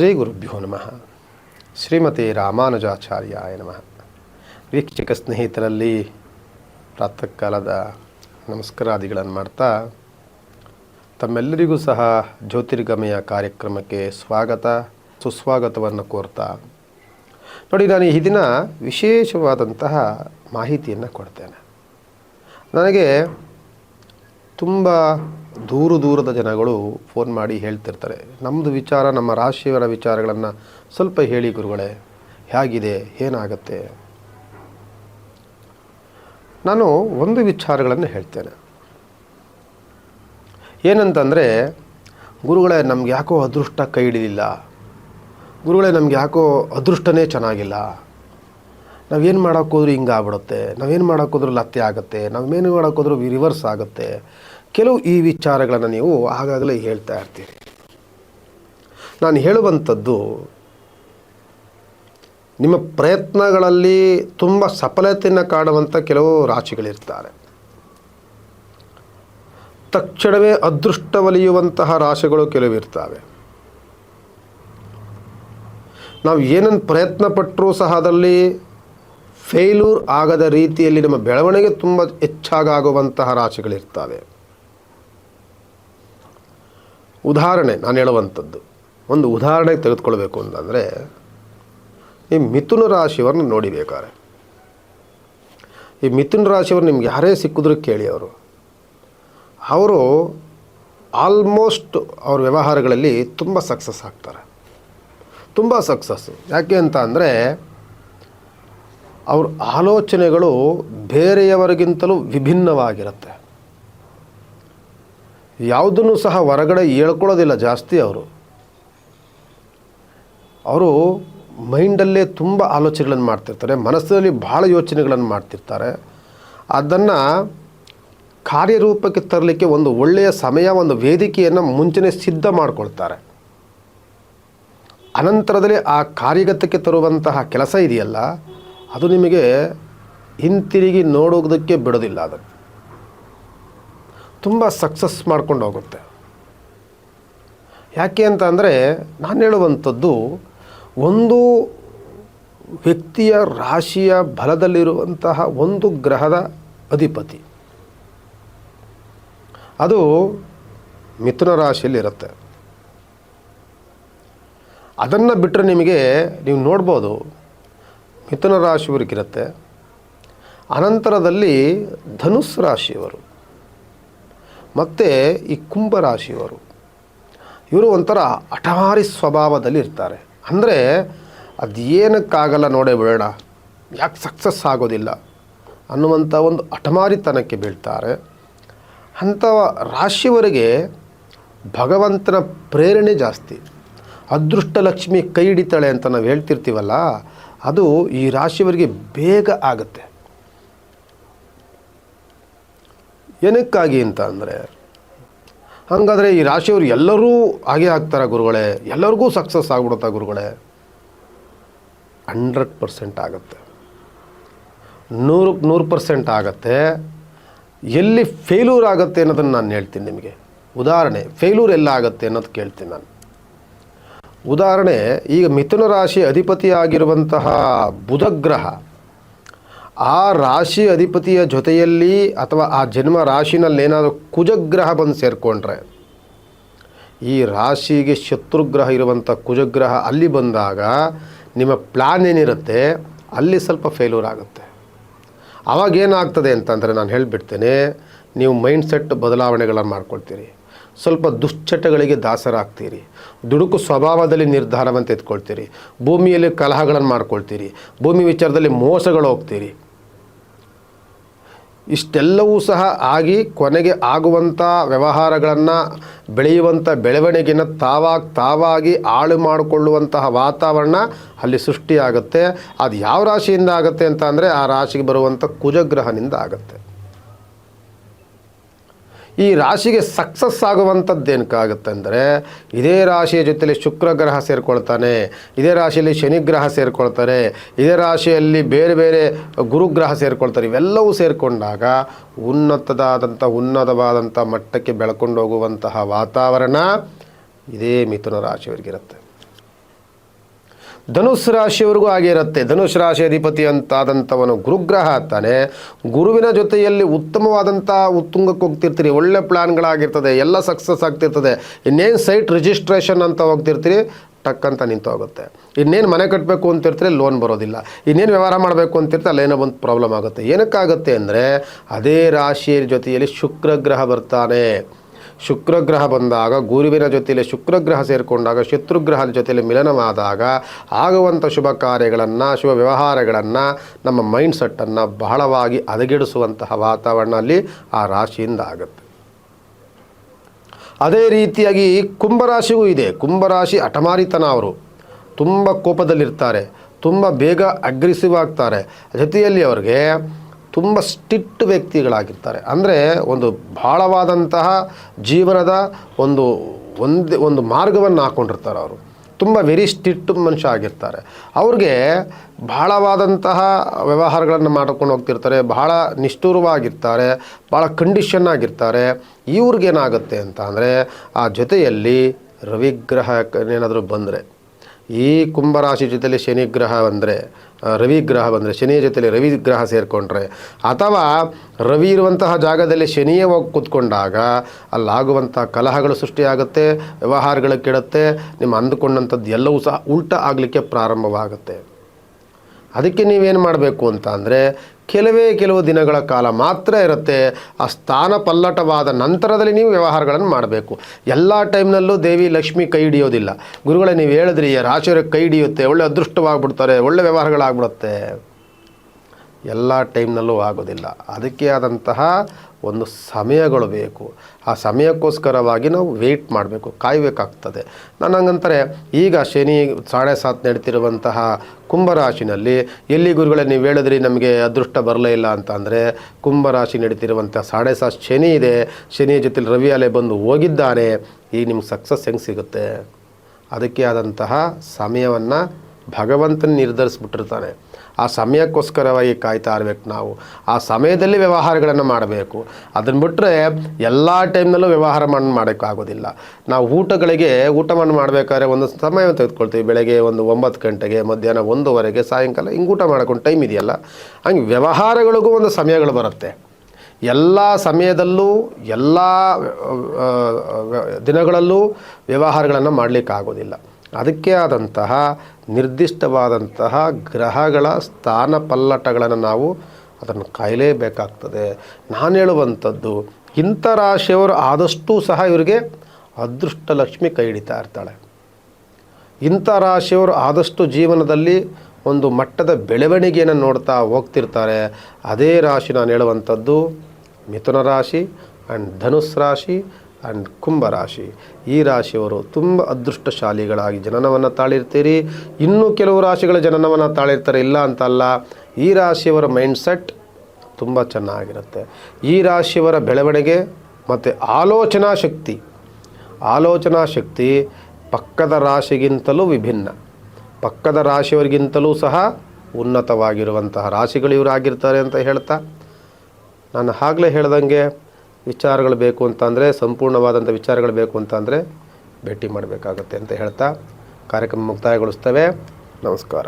ಶ್ರೀ ಗುರುಭ್ಯೋ ನಮಃ. ಶ್ರೀಮತಿ ರಾಮಾನುಜಾಚಾರ್ಯಾಯ ನಮಃ. ವೀಕ್ಷಕ ಸ್ನೇಹಿತರಲ್ಲಿ ಪ್ರಾತಃ ಕಾಲದ ನಮಸ್ಕಾರಾದಿಗಳನ್ನು ಮಾಡ್ತಾ ತಮ್ಮೆಲ್ಲರಿಗೂ ಸಹ ಜ್ಯೋತಿರ್ಗಮಯ ಕಾರ್ಯಕ್ರಮಕ್ಕೆ ಸ್ವಾಗತ, ಸುಸ್ವಾಗತವನ್ನು ಕೋರ್ತಾ. ನೋಡಿ, ನಾನು ಈ ದಿನ ವಿಶೇಷವಾದಂತಹ ಮಾಹಿತಿಯನ್ನು ಕೊಡ್ತೇನೆ. ನನಗೆ ತುಂಬ ದೂರ ದೂರದ ಜನಗಳು ಫೋನ್ ಮಾಡಿ ಹೇಳ್ತಿರ್ತಾರೆ. ನಮ್ಮದು ವಿಚಾರ, ನಮ್ಮ ರಾಶಿಯವರ ವಿಚಾರಗಳನ್ನು ಸ್ವಲ್ಪ ಹೇಳಿ ಗುರುಗಳೇ, ಹೇಗಿದೆ, ಏನಾಗತ್ತೆ? ನಾನು ಒಂದು ವಿಚಾರಗಳನ್ನು ಹೇಳ್ತೇನೆ. ಏನಂತಂದರೆ, ಗುರುಗಳೇ, ನಮ್ಗೆ ಯಾಕೋ ಅದೃಷ್ಟ ಕೈ ಹಿಡಿಲಿಲ್ಲ. ಗುರುಗಳೇ, ನಮ್ಗೆ ಯಾಕೋ ಅದೃಷ್ಟನೇ ಚೆನ್ನಾಗಿಲ್ಲ. ನಾವೇನು ಮಾಡೋಕ್ಕೋದ್ರೂ ಹಿಂಗಾಗ್ಬಿಡುತ್ತೆ. ನಾವೇನು ಮಾಡೋಕ್ಕೋದ್ರೂ ಲತ್ತೆ ಆಗುತ್ತೆ. ನಾವೇನು ಮಾಡೋಕ್ಕೋದ್ರೂ ರಿವರ್ಸ್ ಆಗುತ್ತೆ. ಕೆಲವು ಈ ವಿಚಾರಗಳನ್ನು ನೀವು ಆಗಾಗಲೇ ಹೇಳ್ತಾ ಇರ್ತೀರಿ. ನಾನು ಹೇಳುವಂಥದ್ದು, ನಿಮ್ಮ ಪ್ರಯತ್ನಗಳಲ್ಲಿ ತುಂಬ ಸಫಲತೆಯನ್ನು ಕಾಣುವಂಥ ಕೆಲವು ರಾಶಿಗಳಿರ್ತಾರೆ. ತಕ್ಷಣವೇ ಅದೃಷ್ಟ ಒಲಿಯುವಂತಹ ರಾಶಿಗಳು ಕೆಲವು ಇರ್ತವೆ. ನಾವು ಏನನ್ನು ಪ್ರಯತ್ನ ಪಟ್ಟರೂ ಸಹ ಅದರಲ್ಲಿ ಫೇಲ್ಯೂರ್ ಆಗದ ರೀತಿಯಲ್ಲಿ ನಮ್ಮ ಬೆಳವಣಿಗೆ ತುಂಬ ಹೆಚ್ಚಾಗುವಂತಹ ರಾಶಿಗಳಿರ್ತವೆ. ಉದಾಹರಣೆ ನಾನು ಹೇಳುವಂಥದ್ದು. ಒಂದು ಉದಾಹರಣೆ ತೆಗೆದುಕೊಳ್ಬೇಕು ಅಂತಂದರೆ, ಈ ಮಿಥುನ ರಾಶಿಯವ್ರನ್ನ ನೋಡಿಬೇಕಾರೆ. ಈ ಮಿಥುನ ರಾಶಿಯವರು ನಿಮ್ಗೆ ಯಾರೇ ಸಿಕ್ಕಿದ್ರು ಕೇಳಿ ಅವರು. ಅವರು ಆಲ್ಮೋಸ್ಟ್ ಅವ್ರ ವ್ಯವಹಾರಗಳಲ್ಲಿ ತುಂಬ ಸಕ್ಸಸ್ ಆಗ್ತಾರೆ. ತುಂಬ ಸಕ್ಸಸ್ಸು ಯಾಕೆ ಅಂತ ಅಂದರೆ, ಅವ್ರ ಆಲೋಚನೆಗಳು ಬೇರೆಯವರಿಗಿಂತಲೂ ವಿಭಿನ್ನವಾಗಿರುತ್ತೆ. ಯಾವುದನ್ನು ಸಹ ಹೊರಗಡೆ ಹೇಳ್ಕೊಳ್ಳೋದಿಲ್ಲ ಜಾಸ್ತಿ ಅವರು. ಅವರು ಮೈಂಡಲ್ಲೇ ತುಂಬ ಆಲೋಚನೆಗಳನ್ನು ಮಾಡ್ತಿರ್ತಾರೆ, ಮನಸ್ಸಿನಲ್ಲಿ ಭಾಳ ಯೋಚನೆಗಳನ್ನು ಮಾಡ್ತಿರ್ತಾರೆ. ಅದನ್ನು ಕಾರ್ಯರೂಪಕ್ಕೆ ತರಲಿಕ್ಕೆ ಒಂದು ಒಳ್ಳೆಯ ಸಮಯ, ಒಂದು ವೇದಿಕೆಯನ್ನು ಮುಂಚೆನೇ ಸಿದ್ಧ ಮಾಡಿಕೊಳ್ತಾರೆ. ಅನಂತರದಲ್ಲಿ ಆ ಕಾರ್ಯಗತಕ್ಕೆ ತರುವಂತಹ ಕೆಲಸ ಇದೆಯಲ್ಲ, ಅದು ನಿಮಗೆ ಹಿಂತಿರುಗಿ ನೋಡೋದಕ್ಕೆ ಬಿಡೋದಿಲ್ಲ ಅದನ್ನು ತುಂಬ ಸಕ್ಸಸ್ ಮಾಡ್ಕೊಂಡು ಹೋಗುತ್ತೆ. ಯಾಕೆ ಅಂತ ಅಂದರೆ ನಾನು ಹೇಳುವಂಥದ್ದು ಒಂದು ವ್ಯಕ್ತಿಯ ರಾಶಿಯ ಬಲದಲ್ಲಿರುವಂತಹ ಒಂದು ಗ್ರಹದ ಅಧಿಪತಿ. ಅದು ಮಿಥುನ ರಾಶಿಯಲ್ಲಿರುತ್ತೆ. ಅದನ್ನು ಬಿಟ್ಟರೆ ನಿಮಗೆ ನೀವು ನೋಡ್ಬೋದು, ಮಿಥುನ ರಾಶಿಯವರಿಗಿರುತ್ತೆ. ಅನಂತರದಲ್ಲಿ ಧನುಸ್ ರಾಶಿಯವರು. ಮತ್ತು ಈ ಕುಂಭರಾಶಿಯವರು, ಇವರು ಒಂಥರ ಅಠಾರಿ ಸ್ವಭಾವದಲ್ಲಿ ಇರ್ತಾರೆ ಅಂದರೆ ಅದು ಏನಕ್ಕಾಗಲ್ಲ ನೋಡೇ ಬಿಡೋಣ ಯಾಕೆ ಸಕ್ಸಸ್ ಆಗೋದಿಲ್ಲ ಅನ್ನುವಂಥ ಒಂದು ಅಠಮಾರಿತನಕ್ಕೆ ಬೀಳ್ತಾರೆ. ಅಂಥ ರಾಶಿಯವರಿಗೆ ಭಗವಂತನ ಪ್ರೇರಣೆ ಜಾಸ್ತಿ. ಅದೃಷ್ಟ ಲಕ್ಷ್ಮಿ ಕೈ ಹಿಡಿತಾಳೆ ಅಂತ ನಾವು ಹೇಳ್ತಿರ್ತೀವಲ್ಲ, ಅದು ಈ ರಾಶಿಯವರಿಗೆ ಬೇಗ ಆಗುತ್ತೆ. ಏನಕ್ಕಾಗಿ ಅಂತ ಅಂದರೆ, ಹಾಗಾದರೆ ಈ ರಾಶಿಯವರು ಎಲ್ಲರೂ ಹಾಗೆ ಆಗ್ತಾರೆ ಗುರುಗಳೇ? ಎಲ್ಲರಿಗೂ ಸಕ್ಸಸ್ ಆಗ್ಬಿಡುತ್ತಾ ಗುರುಗಳೇ? ಹಂಡ್ರೆಡ್ ಪರ್ಸೆಂಟ್ ಆಗುತ್ತೆ. ನೂರಕ್ಕೆ ನೂರು ಪರ್ಸೆಂಟ್ ಆಗುತ್ತೆ. ಎಲ್ಲಿ ಫೇಲ್ಯೂರ್ ಆಗುತ್ತೆ ಅನ್ನೋದನ್ನು ನಾನು ಹೇಳ್ತೀನಿ ನಿಮಗೆ. ಉದಾಹರಣೆ ಫೇಲ್ಯೂರ್ ಎಲ್ಲ ಆಗುತ್ತೆ ಅನ್ನೋದು ಕೇಳ್ತೀನಿ ನಾನು. ಉದಾಹರಣೆ, ಈಗ ಮಿಥುನ ರಾಶಿ ಅಧಿಪತಿಯಾಗಿರುವಂತಹ ಬುಧಗ್ರಹ ಆ ರಾಶಿ ಅಧಿಪತಿಯ ಜೊತೆಯಲ್ಲಿ ಅಥವಾ ಆ ಜನ್ಮ ರಾಶಿನಲ್ಲಿ ಏನಾದರೂ ಕುಜಗ್ರಹ ಬಂದು ಸೇರಿಕೊಂಡ್ರೆ, ಈ ರಾಶಿಗೆ ಶತ್ರುಗ್ರಹ ಇರುವಂಥ ಕುಜಗ್ರಹ ಅಲ್ಲಿ ಬಂದಾಗ ನಿಮ್ಮ ಪ್ಲ್ಯಾನ್ ಏನಿರುತ್ತೆ, ಅಲ್ಲಿ ಸ್ವಲ್ಪ ಫೇಲ್ಯೂರ್ ಆಗುತ್ತೆ. ಆವಾಗೇನಾಗ್ತದೆ ಅಂತಂದರೆ ನಾನು ಹೇಳಿಬಿಡ್ತೇನೆ, ನೀವು ಮೈಂಡ್ ಸೆಟ್ ಬದಲಾವಣೆಗಳನ್ನು ಮಾಡ್ಕೊಳ್ತೀರಿ. ಸ್ವಲ್ಪ ದುಶ್ಚಟಗಳಿಗೆ ದಾಸರಾಗ್ತೀರಿ. ದುಡುಕು ಸ್ವಭಾವದಲ್ಲಿ ನಿರ್ಧಾರವನ್ನು ತೆಗೆದುಕೊಳ್ತೀರಿ ಭೂಮಿಯಲ್ಲಿ ಕಲಹಗಳನ್ನು ಮಾಡ್ಕೊಳ್ತೀರಿ. ಭೂಮಿ ವಿಚಾರದಲ್ಲಿ ಮೋಸಗಳು ಹೋಗ್ತೀರಿ. ಇಷ್ಟೆಲ್ಲವೂ ಸಹ ಆಗಿ ಕೊನೆಗೆ ಆಗುವಂಥ ವ್ಯವಹಾರಗಳನ್ನು ಬೆಳೆಯುವಂಥ ಬೆಳವಣಿಗೆನ ತಾವಾಗಿ ತಾವಾಗಿ ಹಾಳು ಮಾಡಿಕೊಳ್ಳುವಂತಹ ವಾತಾವರಣ ಅಲ್ಲಿ ಸೃಷ್ಟಿಯಾಗುತ್ತೆ. ಅದು ಯಾವ ರಾಶಿಯಿಂದ ಆಗುತ್ತೆ ಅಂತ ಅಂದರೆ ಆ ರಾಶಿಗೆ ಬರುವಂಥ ಕುಜಗ್ರಹನಿಂದ ಆಗುತ್ತೆ. ಈ ರಾಶಿಗೆ ಸಕ್ಸಸ್ ಆಗುವಂಥದ್ದು ಏನಕ್ಕಾಗುತ್ತೆ ಅಂದರೆ ಇದೇ ರಾಶಿಯ ಜೊತೆಲಿ ಶುಕ್ರ ಗ್ರಹ ಸೇರಿಕೊಳ್ತಾನೆ, ಇದೇ ರಾಶಿಯಲ್ಲಿ ಶನಿಗ್ರಹ ಸೇರಿಕೊಳ್ತಾರೆ, ಇದೇ ರಾಶಿಯಲ್ಲಿ ಬೇರೆ ಬೇರೆ ಗುರುಗ್ರಹ ಸೇರಿಕೊಳ್ತಾರೆ, ಇವೆಲ್ಲವೂ ಸೇರಿಕೊಂಡಾಗ ಉನ್ನತದಾದಂಥ, ಉನ್ನತವಾದಂಥ ಮಟ್ಟಕ್ಕೆ ಬೆಳ್ಕೊಂಡು ಹೋಗುವಂತಹ ವಾತಾವರಣ ಇದೇ ಮಿಥುನ ರಾಶಿಯವರಿಗಿರುತ್ತೆ. ಧನುಸ್ ರಾಶಿಯವರೆಗೂ ಹಾಗೆ ಇರುತ್ತೆ. ಧನುಸ್ ರಾಶಿ ಅಧಿಪತಿ ಅಂತಾದಂಥವನು ಗುರುಗ್ರಹ ಆಗ್ತಾನೆ ಗುರುವಿನ ಜೊತೆಯಲ್ಲಿ ಉತ್ತಮವಾದಂಥ ಉತ್ತುಂಗಕ್ಕೆ ಹೋಗ್ತಿರ್ತೀರಿ. ಒಳ್ಳೆ ಪ್ಲ್ಯಾನ್ಗಳಾಗಿರ್ತದೆ ಎಲ್ಲ ಸಕ್ಸಸ್ ಆಗ್ತಿರ್ತದೆ. ಇನ್ನೇನು ಸೈಟ್ ರಿಜಿಸ್ಟ್ರೇಷನ್ ಅಂತ ಹೋಗ್ತಿರ್ತೀರಿ. ಟಕ್ ಅಂತ ನಿಂತು ಹೋಗುತ್ತೆ. ಇನ್ನೇನು ಮನೆ ಕಟ್ಟಬೇಕು ಅಂತಿರ್ತೀರಿ, ಲೋನ್ ಬರೋದಿಲ್ಲ. ಇನ್ನೇನು ವ್ಯವಹಾರ ಮಾಡಬೇಕು ಅಂತಿರ್ತೀರಿ, ಅಲ್ಲೇನೋ ಒಂದು ಪ್ರಾಬ್ಲಮ್ ಆಗುತ್ತೆ. ಏನಕ್ಕಾಗುತ್ತೆ ಅಂದರೆ, ಅದೇ ರಾಶಿಯ ಜೊತೆಯಲ್ಲಿ ಶುಕ್ರ ಗ್ರಹ ಬರ್ತಾನೆ. ಶುಕ್ರಗ್ರಹ ಬಂದಾಗ, ಗುರುವಿನ ಜೊತೆಯಲ್ಲಿ ಶುಕ್ರಗ್ರಹ ಸೇರಿಕೊಂಡಾಗ, ಶತ್ರುಗ್ರಹದ ಜೊತೆಯಲ್ಲಿ ಮಿಲನವಾದಾಗ ಆಗುವಂಥ ಶುಭ ಕಾರ್ಯಗಳನ್ನು, ಶುಭ ವ್ಯವಹಾರಗಳನ್ನು, ನಮ್ಮ ಮೈಂಡ್ ಸೆಟ್ಟನ್ನು ಬಹಳವಾಗಿ ಹದಗೆಡಿಸುವಂತಹ ವಾತಾವರಣ ಅಲ್ಲಿ ಆ ರಾಶಿಯಿಂದ ಆಗುತ್ತೆ. ಅದೇ ರೀತಿಯಾಗಿ ಕುಂಭರಾಶಿಗೂ ಇದೆ. ಕುಂಭರಾಶಿ ಹಠಮಾರಿತನ ಅವರು. ತುಂಬ ಕೋಪದಲ್ಲಿರ್ತಾರೆ. ತುಂಬ ಬೇಗ ಅಗ್ರೆಸಿವ್ ಆಗ್ತಾರೆ. ಜೊತೆಯಲ್ಲಿ ಅವ್ರಿಗೆ ತುಂಬ ಸ್ಟಿಟ್ ವ್ಯಕ್ತಿಗಳಾಗಿರ್ತಾರೆ. ಅಂದರೆ ಒಂದು ಭಾಳವಾದಂತಹ ಜೀವನದ ಒಂದು ಒಂದೇ ಒಂದು ಮಾರ್ಗವನ್ನು ಹಾಕ್ಕೊಂಡಿರ್ತಾರೆ ಅವರು. ತುಂಬ ವೆರಿ ಸ್ಟಿಟ್ ಮನುಷ್ಯ ಆಗಿರ್ತಾರೆ. ಅವ್ರಿಗೆ ಭಾಳವಾದಂತಹ ವ್ಯವಹಾರಗಳನ್ನು ಮಾಡ್ಕೊಂಡು ಹೋಗ್ತಿರ್ತಾರೆ ಬಹಳ ನಿಷ್ಠುರವಾಗಿರ್ತಾರೆ, ಭಾಳ ಕಂಡೀಷನ್ ಆಗಿರ್ತಾರೆ. ಇವ್ರಿಗೇನಾಗುತ್ತೆ ಅಂತ ಅಂದರೆ ಆ ಜೊತೆಯಲ್ಲಿ ರವಿಗ್ರಹ ಏನಾದರೂ ಬಂದರೆ ಈ ಕುಂಭರಾಶಿ ಜೊತೆಯಲ್ಲಿ ಶನಿ ಗ್ರಹ ಬಂದರೆ ರವಿ ಗ್ರಹ ಬಂದರೆ, ಶನಿಯ ಜೊತೆಯಲ್ಲಿ ರವಿ ಗ್ರಹ ಸೇರಿಕೊಂಡ್ರೆ, ಅಥವಾ ರವಿ ಇರುವಂತಹ ಜಾಗದಲ್ಲಿ ಶನಿಯೇ ಹೋಗಿ ಕೂತ್ಕೊಂಡಾಗ ಅಲ್ಲಾಗುವಂಥ ಕಲಹಗಳು ಸೃಷ್ಟಿಯಾಗುತ್ತೆ, ವ್ಯವಹಾರಗಳು ಕೆಡುತ್ತೆ, ನಿಮ್ಮ ಅಂದುಕೊಂಡಂಥದ್ದು ಎಲ್ಲವೂ ಸಹ ಉಲ್ಟ ಆಗಲಿಕ್ಕೆ ಪ್ರಾರಂಭವಾಗುತ್ತೆ. ಅದಕ್ಕೆ ನೀವೇನು ಮಾಡಬೇಕು ಅಂತ ಅಂದರೆ ಕೆಲವೇ ಕೆಲವು ದಿನಗಳ ಕಾಲ ಮಾತ್ರ ಇರುತ್ತೆ. ಆ ಸ್ಥಾನ ಪಲ್ಲಟವಾದ ನಂತರದಲ್ಲಿ ನೀವು ವ್ಯವಹಾರಗಳನ್ನು ಮಾಡಬೇಕು. ಎಲ್ಲ ಟೈಮ್ನಲ್ಲೂ ದೇವಿ ಲಕ್ಷ್ಮಿ ಕೈ ಹಿಡಿಯೋದಿಲ್ಲ. ಗುರುಗಳೇ, ನೀವು ಹೇಳಿದ್ರಿ ರಾಶಿಯವ್ರಿಗೆ ಕೈ ಹಿಡಿಯುತ್ತೆ, ಒಳ್ಳೆ ಅದೃಷ್ಟವಾಗ್ಬಿಡ್ತಾರೆ, ಒಳ್ಳೆ ವ್ಯವಹಾರಗಳಾಗ್ಬಿಡುತ್ತೆ. ಎಲ್ಲ ಟೈಮ್ನಲ್ಲೂ ಆಗೋದಿಲ್ಲ. ಅದಕ್ಕೆ ಆದಂತಹ ಒಂದು ಸಮಯಗಳು ಬೇಕು. ಆ ಸಮಯಕ್ಕೋಸ್ಕರವಾಗಿ ನಾವು ವೆಯ್ಟ್ ಮಾಡಬೇಕು, ಕಾಯಬೇಕಾಗ್ತದೆ. ನಾನು ಹಂಗಂತಾರೆ, ಈಗ ಶನಿ ಸಾಡೆ ಸಾತ್ ನಡೀತಿರುವಂತಹ ಕುಂಭರಾಶಿನಲ್ಲಿ, ಎಲ್ಲಿ ಗುರುಗಳೇ ನೀವು ಹೇಳಿದ್ರಿ ನಮಗೆ ಅದೃಷ್ಟ ಬರಲೇ ಇಲ್ಲ ಅಂತ ಅಂದರೆ, ಕುಂಭರಾಶಿ ನಡೀತಿರುವಂಥ ಸಾಡೆ ಸಾತ್ ಶನಿ ಇದೆ, ಶನಿ ಜೊತೆಲಿ ರವಿ ಅಲೆ ಬಂದು ಹೋಗಿದ್ದಾನೆ ಈಗ ನಿಮ್ಗೆ ಸಕ್ಸಸ್ ಹೆಂಗೆ ಸಿಗುತ್ತೆ? ಅದಕ್ಕೆ ಆದಂತಹ ಸಮಯವನ್ನು ಭಗವಂತನ ನಿರ್ಧರಿಸ್ಬಿಟ್ಟಿರ್ತಾನೆ. ಆ ಸಮಯಕ್ಕೋಸ್ಕರವಾಗಿ ಕಾಯ್ತಾ ಇರಬೇಕು ನಾವು. ಆ ಸಮಯದಲ್ಲಿ ವ್ಯವಹಾರಗಳನ್ನು ಮಾಡಬೇಕು. ಅದನ್ನು ಬಿಟ್ಟರೆ ಎಲ್ಲ ಟೈಮ್ನಲ್ಲೂ ವ್ಯವಹಾರ ಮಾಡಿ ಮಾಡೋಕ್ಕಾಗೋದಿಲ್ಲ. ನಾವು ಊಟಗಳಿಗೆ ಊಟವನ್ನು ಮಾಡಬೇಕಾದ್ರೆ ಒಂದು ಸಮಯ ತೆಗೆದುಕೊಳ್ತೀವಿ. ಬೆಳಗ್ಗೆ ಒಂದು ಒಂಬತ್ತು ಗಂಟೆಗೆ, ಮಧ್ಯಾಹ್ನ ಒಂದೂವರೆಗೆ, ಸಾಯಂಕಾಲ ಹಿಂಗೆ ಊಟ ಮಾಡ್ಕೊಂಡು ಟೈಮ್ ಇದೆಯಲ್ಲ? ಹಂಗೆ ವ್ಯವಹಾರಗಳಿಗೂ ಒಂದು ಸಮಯಗಳು ಬರುತ್ತೆ. ಎಲ್ಲ ಸಮಯದಲ್ಲೂ, ಎಲ್ಲ ದಿನಗಳಲ್ಲೂ ವ್ಯವಹಾರಗಳನ್ನು ಮಾಡಲಿಕ್ಕಾಗೋದಿಲ್ಲ. ಅದಕ್ಕೆ ಆದಂತಹ ನಿರ್ದಿಷ್ಟವಾದಂತಹ ಗ್ರಹಗಳ ಸ್ಥಾನ ಪಲ್ಲಟಗಳನ್ನು ನಾವು ಅದನ್ನು ಕಾಯಲೇಬೇಕಾಗ್ತದೆ. ನಾನು ಹೇಳುವಂಥದ್ದು, ಇಂಥ ರಾಶಿಯವರು ಆದಷ್ಟು ಸಹ ಇವರಿಗೆ ಅದೃಷ್ಟ ಲಕ್ಷ್ಮಿ ಕೈ ಹಿಡಿತಾ ಇರ್ತಾಳೆ. ಇಂಥ ರಾಶಿಯವರು ಆದಷ್ಟು ಜೀವನದಲ್ಲಿ ಒಂದು ಮಟ್ಟದ ಬೆಳವಣಿಗೆಯನ್ನು ನೋಡ್ತಾ ಹೋಗ್ತಿರ್ತಾರೆ. ಅದೇ ರಾಶಿ ನಾನು ಹೇಳುವಂಥದ್ದು, ಮಿಥುನ ರಾಶಿ ಆ್ಯಂಡ್ ಧನುಸ್ ರಾಶಿ ಆ್ಯಂಡ್ ಕುಂಭ ರಾಶಿ. ಈ ರಾಶಿಯವರು ತುಂಬ ಅದೃಷ್ಟಶಾಲಿಗಳಾಗಿ ಜನನವನ್ನು ತಾಳಿರ್ತೀರಿ. ಇನ್ನೂ ಕೆಲವು ರಾಶಿಗಳ ಜನನವನ್ನು ತಾಳಿರ್ತಾರೆ, ಇಲ್ಲ ಅಂತಲ್ಲ. ಈ ರಾಶಿಯವರ ಮೈಂಡ್ಸೆಟ್ ತುಂಬ ಚೆನ್ನಾಗಿರುತ್ತೆ. ಈ ರಾಶಿಯವರ ಬೆಳವಣಿಗೆ ಮತ್ತು ಆಲೋಚನಾ ಶಕ್ತಿ. ಆಲೋಚನಾ ಶಕ್ತಿ ಪಕ್ಕದ ರಾಶಿಗಿಂತಲೂ ವಿಭಿನ್ನ. ಪಕ್ಕದ ರಾಶಿಯವರಿಗಿಂತಲೂ ಸಹ ಉನ್ನತವಾಗಿರುವಂತಹ ರಾಶಿಗಳು ಇವರಾಗಿರ್ತಾರೆ ಅಂತ ಹೇಳ್ತಾ. ನಾನು ಆಗಲೇ ಹೇಳ್ದಂಗೆ ವಿಚಾರಗಳು ಬೇಕು ಅಂತಂದರೆ ಸಂಪೂರ್ಣವಾದಂಥ ವಿಚಾರಗಳು ಬೇಕು ಅಂತಂದರೆ ಭೇಟಿ ಮಾಡಬೇಕಾಗುತ್ತೆ ಅಂತ ಹೇಳ್ತಾ ಕಾರ್ಯಕ್ರಮ ಮುಕ್ತಾಯಗೊಳಿಸ್ತೇವೆ. ನಮಸ್ಕಾರ.